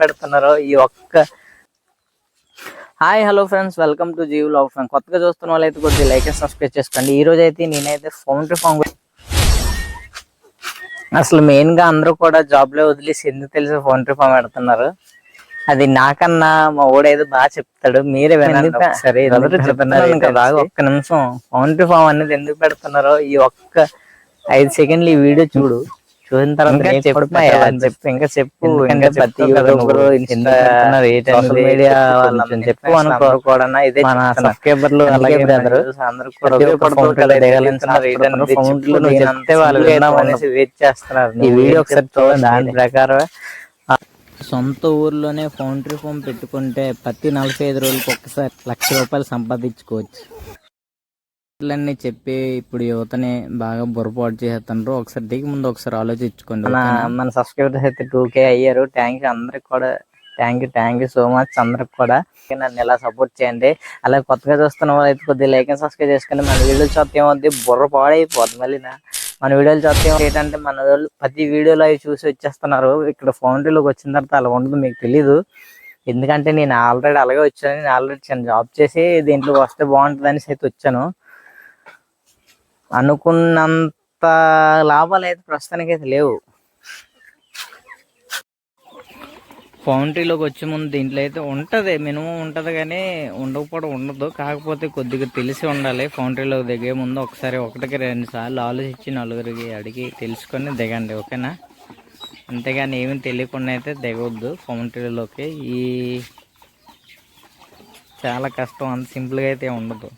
పెడుతున్నారో ఈ ఒక్క hi hello friends welcome to Jeev love friend కొత్తగా చూస్తున్న వాళ్ళైతే కొద్దిగా లైక్ అండ్ సబ్స్క్రైబ్ చేసుకోండి. ఈ రోజు అయితే నేనైతే ఫోన్ టు ఫోన్ అసలు మెయిన్గా అందరూ కూడా జాబ్లో వదిలేసి ఎందుకు తెలిసి ఫోన్ టు ఫోన్ పెడుతున్నారు? అది నాకన్నా మా ఓడేదో బాగా చెప్తాడు. మీరే వినండి సరే ఒక్క నిమిషం. ఫోన్ టు ఫోన్ అనేది ఎందుకు పెడుతున్నారో ఈ ఒక్క ఐదు సెకండ్లు ఈ వీడియో చూడు. చూసిన తర్వాత చెప్పు ఇంకా చెప్పు ఇంకా ప్రతి యూట్యూబర్ సోషల్ మీడియా వాళ్ళని చెప్పు. ఇదే మన సబ్స్క్రైబర్లు అలాగే బ్రదర్ అందరూ కూడా ఉపయోగపడుతుంది దిగాలని ఫౌండ్లు నువ్వు చెప్తే వాళ్ళు విన్నాం అనేసి వెయిట్ చేస్తున్నారు. ఈ వీడియో ఒకసారి చూడండి. దాని ప్రకారం సొంత ఊర్లోనే ఫౌండరీ ఫోమ్ పెట్టుకుంటే ప్రతి నలభై ఐదు రోజులకు ఒక్కసారి లక్ష రూపాయలు సంపాదించుకోవచ్చు. ఇట్లన్నీ చెప్పి ఇప్పుడు యువతని బాగా బుర్రపాటు చేస్తున్నారు ఒకసారి దిగి ముందు ఒకసారి ఆలోచించుకోండి మన సబ్స్క్రైబర్స్ అయితే టూ కే అయ్యారు. థ్యాంక్ యూ అందరికి కూడా. Thank you thank you so much అందరికి కూడా. నన్ను ఎలా సపోర్ట్ చేయండి. అలాగే కొత్తగా చూస్తున్న వాళ్ళు అయితే కొద్దిగా లైక్ అండ్ సబ్స్క్రైబ్ చేసుకోండి. మన వీడియోలు చూస్తే ఏమవుద్ది? బుర్ర పాడైపోద్ది మళ్ళీ మన వీడియోలు చూస్తే ఏంటంటే మన వాళ్ళు ప్రతి వీడియోలో అవి చూసి వచ్చేస్తున్నారు. ఇక్కడ ఫౌండరీలోకి వచ్చిన తర్వాత అలా ఉండదు మీకు తెలీదు. ఎందుకంటే నేను ఆల్రెడీ అలాగే వచ్చాను. నేను ఆల్రెడీ చిన్న జాబ్ చేసి దీంట్లో వస్తే బాగుంటుంది అనేసి అయితే వచ్చాను. అనుకున్నంత లాభాలు అయితే ప్రస్తుతానికి అయితే లేవు. ఫౌంటరీలోకి వచ్చే ముందు దీంట్లో అయితే ఉంటుంది మినిమం ఉంటుంది కానీ ఉండకపోవడం ఉండదు. కాకపోతే కొద్దిగా తెలిసి ఉండాలి ఫౌంటరీలోకి దిగే ముందు ఒకసారి ఒకటికి రెండు సార్లు ఆలోచించి నలుగురికి అడిగి తెలుసుకొని దిగండి ఓకేనా? అంతేగాని ఏమీ తెలియకుండా అయితే దిగవద్దు ఫౌంటరీలోకి ఈ చాలా కష్టం అంత సింపుల్గా అయితే ఉండదు.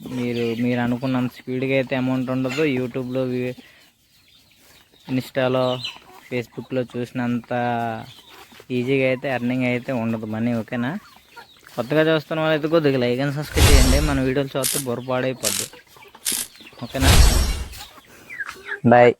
మీరు మీరు అనుకున్నంత స్పీడ్గా అయితే అమౌంట్ ఉండదు. యూట్యూబ్లో ఇన్స్టాలో ఫేస్బుక్లో చూసినంత ఈజీగా అయితే ఎర్నింగ్ అయితే ఉండదు మనీ ఓకేనా? కొత్తగా చూస్తున్న వాళ్ళైతే కొద్దిగా లైక్ అండ్ సబ్స్క్రైబ్ చేయండి. మన వీడియోలు చూస్తే బొరపాడైపోద్ది ఓకేనా? బాయ్.